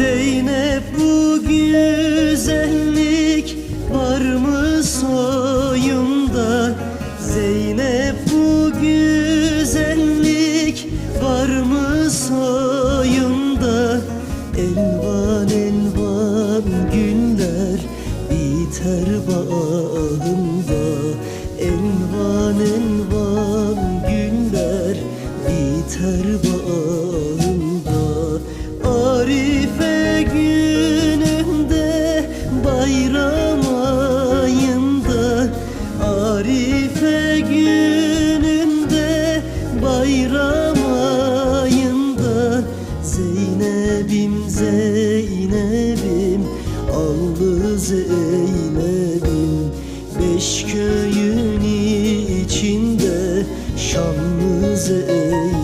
Zeynep bu güzellik var mı soyumda? Zeynep bu güzellik var mı soyumda? Elvan elvan günler biter bağımda Elvan elvan günler biter bağımda Zeynep'im Zeynep'im Allı Zeynep'im. Beş köyün içinde Şanlı Zeynep'im